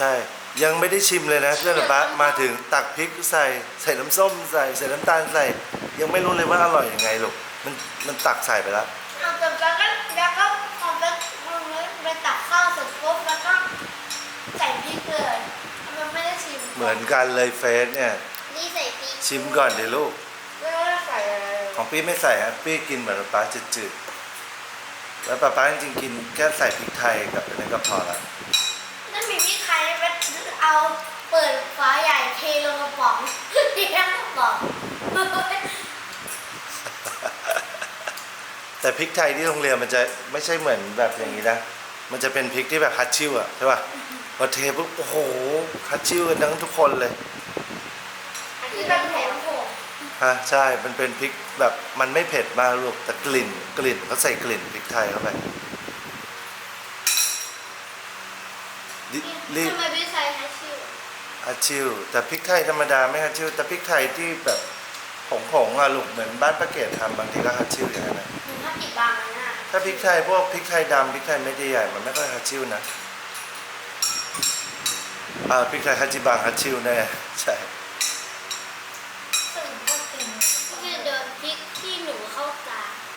ใช่ ยังไม่ได้ชิมเลยนะเพื่อนป๊ามาถึงตักพริกใส่ใส่น้ำส้มใส่ใส่น้ำตาลใส่ ยังไม่รู้เลยว่าอร่อยยังไงลูกมันมันตักใส่ไปแล้วเอาแต่แล้วก็แล้วก็พอไปไปตักข้าวเสร็จปุ๊บแล้วก็ใส่พริกเลยมันไม่ได้ชิมเหมือนกันเลยเฟสเนี่ย นี่ใส่พริกชิมก่อนเดี๋ยวลูก แล้วก็ใส่อะไรของพี่ไม่ใส่ฮะพี่กินเหมือนป๊าจืดๆแล้วป๊าป๊าจริงๆกินแค่ใส่พริกไทยกับอันนั้นก็พอละ นั่นมีพี่ใครไป เอาเปิดฝาใหญ่เทลงกระป๋องเทลงกระป๋องแต่พริกไทยที่โรงเรียนมันจะไม่ใช่เหมือนแบบอย่างนี้นะ มันจะเป็นพริกที่แบบฮัตชิวอะใช่ป่ะพอเทปุ๊บโอ้โหฮัตชิวกันทั้งทุกคนเลยอันนี้เป็นแผงผมฮะใช่ มันเป็นพริกแบบมันไม่เผ็ดมากลูกแต่กลิ่น กลิ่นเขาใส่กลิ่นพริกไทยเข้าไป ทำไมพริกไทยฮัชชิวฮัชิวแต่พริกไทยธรรมดาไม่ฮัชชิวแต่พริกไทยที่แบบผงๆอะลูกเหมือนบ้านประเกศทำบางทีก็ฮัชชิวอย่างนั้นถ้าติดบางนะถ้าพริกไทยพวกพริกไทยดำพริกไทยไม็ดใหญ่มันไม่ค่อยฮัชชิวนะอ่าพริกไทยฮัจจิบังฮัชชิวแน่ใช่ สรุก็น ก็คือเดินพริก